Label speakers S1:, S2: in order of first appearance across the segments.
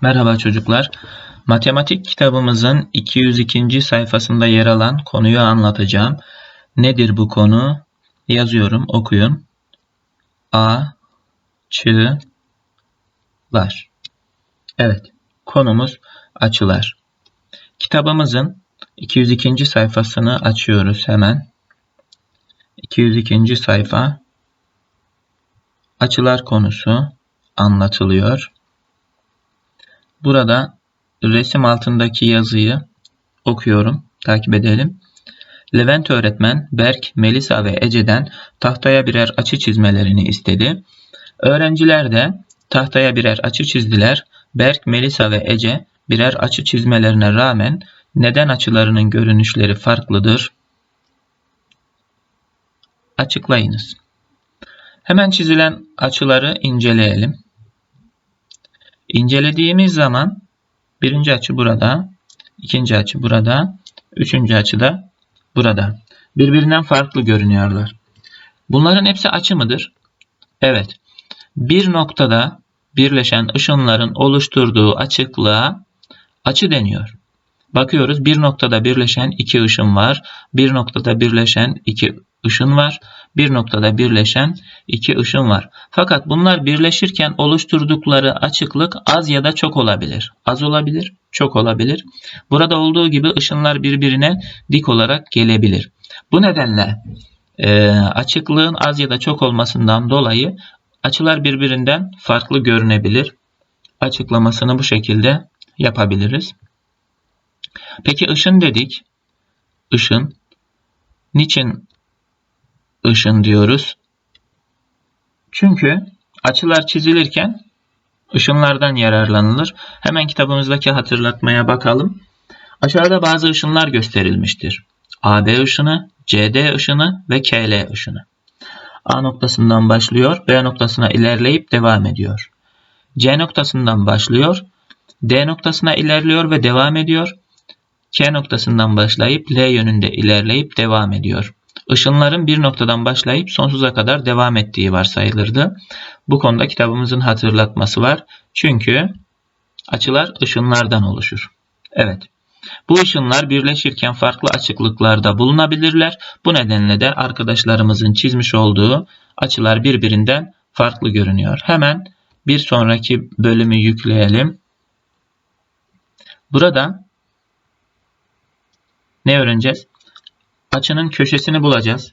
S1: Merhaba çocuklar. Matematik kitabımızın 202. sayfasında yer alan konuyu anlatacağım. Nedir bu konu? Yazıyorum, okuyun. A, çı, lar. Evet, konumuz açılar. Kitabımızın 202. sayfasını açıyoruz hemen. 202. sayfa açılar konusu anlatılıyor. Burada resim altındaki yazıyı okuyorum. Takip edelim. Levent öğretmen Berk, Melisa ve Ece'den tahtaya birer açı çizmelerini istedi. Öğrenciler de tahtaya birer açı çizdiler. Berk, Melisa ve Ece birer açı çizmelerine rağmen neden açılarının görünüşleri farklıdır? Açıklayınız. Hemen çizilen açıları inceleyelim. İncelediğimiz zaman birinci açı burada, ikinci açı burada, üçüncü açı da burada. Birbirinden farklı görünüyorlar. Bunların hepsi açı mıdır? Evet. Bir noktada birleşen ışınların oluşturduğu açıklığa açı deniyor. Bakıyoruz bir noktada birleşen iki ışın var. Bir noktada birleşen iki ışın var. Bir noktada birleşen iki ışın var. Fakat bunlar birleşirken oluşturdukları açıklık az ya da çok olabilir. Az olabilir, çok olabilir. Burada olduğu gibi ışınlar birbirine dik olarak gelebilir. Bu nedenle e, açıklığın az ya da çok olmasından dolayı açılar birbirinden farklı görünebilir. Açıklamasını bu şekilde yapabiliriz. Peki ışın dedik. Işın. Niçin ışın diyoruz? Çünkü açılar çizilirken ışınlardan yararlanılır. Hemen kitabımızdaki hatırlatmaya bakalım. Aşağıda bazı ışınlar gösterilmiştir. AB ışını, CD ışını ve KL ışını. A noktasından başlıyor, B noktasına ilerleyip devam ediyor. C noktasından başlıyor, D noktasına ilerliyor ve devam ediyor. K noktasından başlayıp L yönünde ilerleyip devam ediyor. Işınların bir noktadan başlayıp sonsuza kadar devam ettiği varsayılırdı. Bu konuda kitabımızın hatırlatması var. Çünkü açılar ışınlardan oluşur. Evet. Bu ışınlar birleşirken farklı açıklıklarda bulunabilirler. Bu nedenle de arkadaşlarımızın çizmiş olduğu açılar birbirinden farklı görünüyor. Hemen bir sonraki bölümü yükleyelim. Burada ne öğreneceğiz? Açının köşesini bulacağız.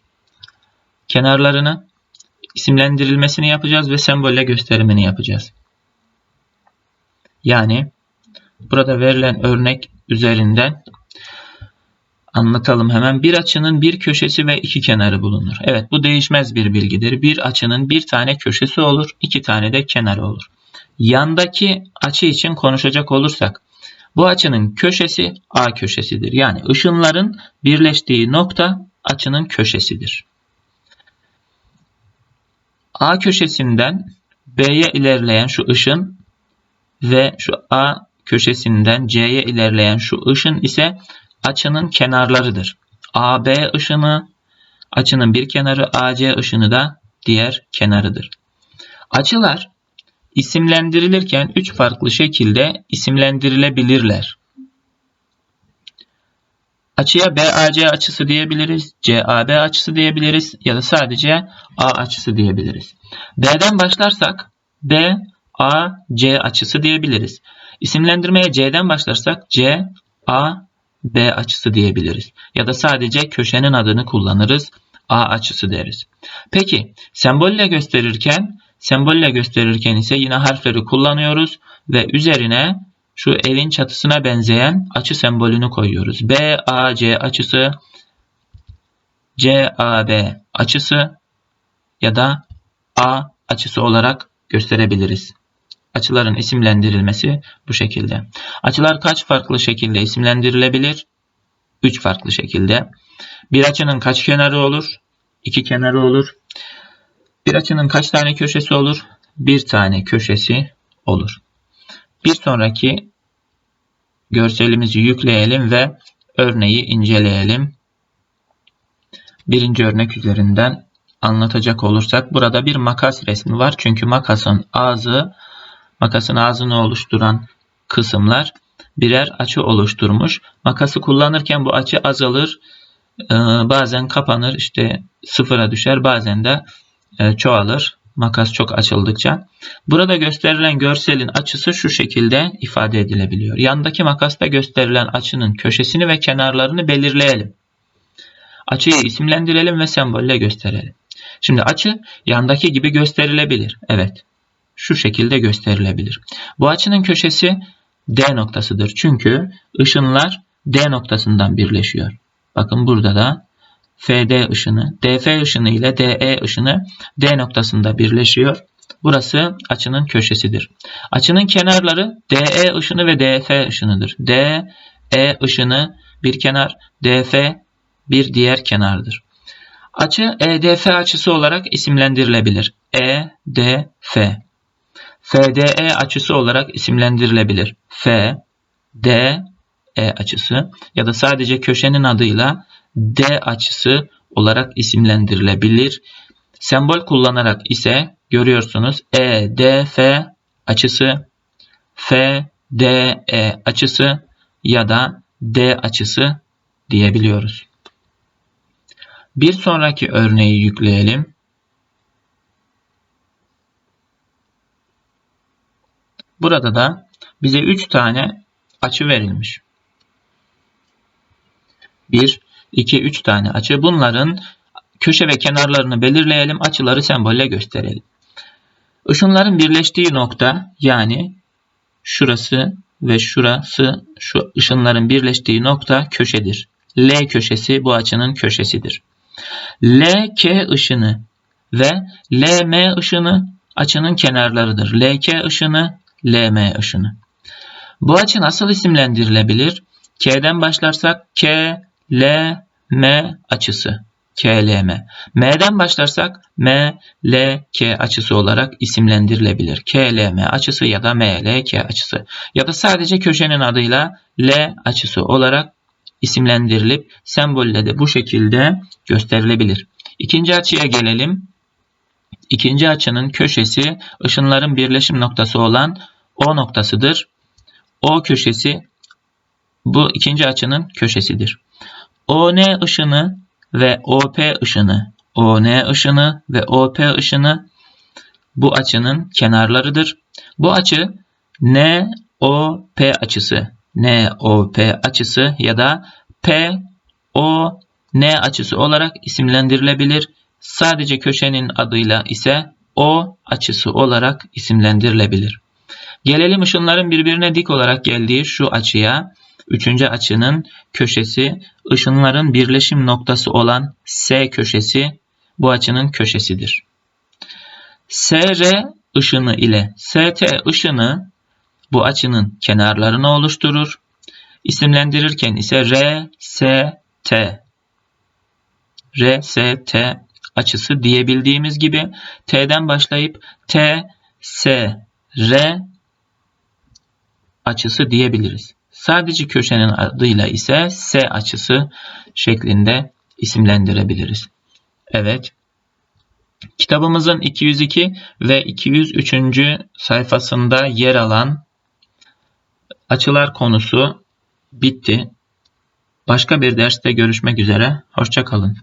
S1: Kenarlarını isimlendirilmesini yapacağız ve sembolle gösterimini yapacağız. Yani burada verilen örnek üzerinden anlatalım hemen. Bir açının bir köşesi ve iki kenarı bulunur. Evet bu değişmez bir bilgidir. Bir açının bir tane köşesi olur, iki tane de kenarı olur. Yandaki açı için konuşacak olursak bu açının köşesi A köşesidir. Yani ışınların birleştiği nokta açının köşesidir. A köşesinden B'ye ilerleyen şu ışın ve şu A köşesinden C'ye ilerleyen şu ışın ise açının kenarlarıdır. AB ışını açının bir kenarı, AC ışını da diğer kenarıdır. Açılar isimlendirilirken üç farklı şekilde isimlendirilebilirler. Açıya BAC açısı diyebiliriz, CAB açısı diyebiliriz ya da sadece A açısı diyebiliriz. B'den başlarsak B, açısı diyebiliriz. İsimlendirmeye C'den başlarsak C, A, B açısı diyebiliriz. Ya da sadece köşenin adını kullanırız. A açısı deriz. Peki sembolle gösterirken Sembolle gösterirken ise yine harfleri kullanıyoruz ve üzerine şu evin çatısına benzeyen açı sembolünü koyuyoruz. BAC açısı, CAB açısı ya da A açısı olarak gösterebiliriz. Açıların isimlendirilmesi bu şekilde. Açılar kaç farklı şekilde isimlendirilebilir? 3 farklı şekilde. Bir açının kaç kenarı olur? 2 kenarı olur. Bir açının kaç tane köşesi olur? Bir tane köşesi olur. Bir sonraki görselimizi yükleyelim ve örneği inceleyelim. Birinci örnek üzerinden anlatacak olursak burada bir makas resmi var. Çünkü makasın ağzı makasın ağzını oluşturan kısımlar birer açı oluşturmuş. Makası kullanırken bu açı azalır. Bazen kapanır işte sıfıra düşer bazen de çoğalır. Makas çok açıldıkça. Burada gösterilen görselin açısı şu şekilde ifade edilebiliyor. Yandaki makasta gösterilen açının köşesini ve kenarlarını belirleyelim. Açıyı isimlendirelim ve sembolle gösterelim. Şimdi açı yandaki gibi gösterilebilir. Evet. Şu şekilde gösterilebilir. Bu açının köşesi D noktasıdır. Çünkü ışınlar D noktasından birleşiyor. Bakın burada da FD ışını, DF ışını ile DE ışını D noktasında birleşiyor. Burası açının köşesidir. Açının kenarları DE ışını ve DF ışınıdır. DE ışını bir kenar, DF bir diğer kenardır. Açı EDF açısı olarak isimlendirilebilir. EDF. FDE açısı olarak isimlendirilebilir. F, D, E açısı ya da sadece köşenin adıyla D açısı olarak isimlendirilebilir. Sembol kullanarak ise görüyorsunuz EDF açısı, FDE açısı ya da D açısı diyebiliyoruz. Bir sonraki örneği yükleyelim. Burada da bize 3 tane açı verilmiş. 1, 2, 3 tane açı. Bunların köşe ve kenarlarını belirleyelim. Açıları sembolle gösterelim. Işınların birleştiği nokta yani şurası ve şurası şu ışınların birleştiği nokta köşedir. L köşesi bu açının köşesidir. LK ışını ve LM ışını açının kenarlarıdır. LK ışını, LM ışını. Bu açı nasıl isimlendirilebilir? K'den başlarsak K, L, M açısı. KLM. M'den başlarsak M, L, K açısı olarak isimlendirilebilir. KLM açısı ya da MLK açısı. Ya da sadece köşenin adıyla L açısı olarak isimlendirilip sembolle de bu şekilde gösterilebilir. İkinci açıya gelelim. İkinci açının köşesi ışınların birleşim noktası olan O noktasıdır. O köşesi bu ikinci açının köşesidir. ON ışını ve OP ışını, ON ışını ve OP ışını bu açının kenarlarıdır. Bu açı NOP açısı, NOP açısı ya da PON açısı olarak isimlendirilebilir. Sadece köşenin adıyla ise O açısı olarak isimlendirilebilir. Gelelim ışınların birbirine dik olarak geldiği şu açıya. Üçüncü açının köşesi ışınların birleşim noktası olan S köşesi bu açının köşesidir. SR ışını ile ST ışını bu açının kenarlarını oluşturur. İsimlendirirken ise R, S, T. R, S, T açısı diyebildiğimiz gibi T'den başlayıp T, S, R açısı diyebiliriz. Sadece köşenin adıyla ise S açısı şeklinde isimlendirebiliriz. Evet. Kitabımızın 202 ve 203. sayfasında yer alan açılar konusu bitti. Başka bir derste görüşmek üzere. Hoşçakalın.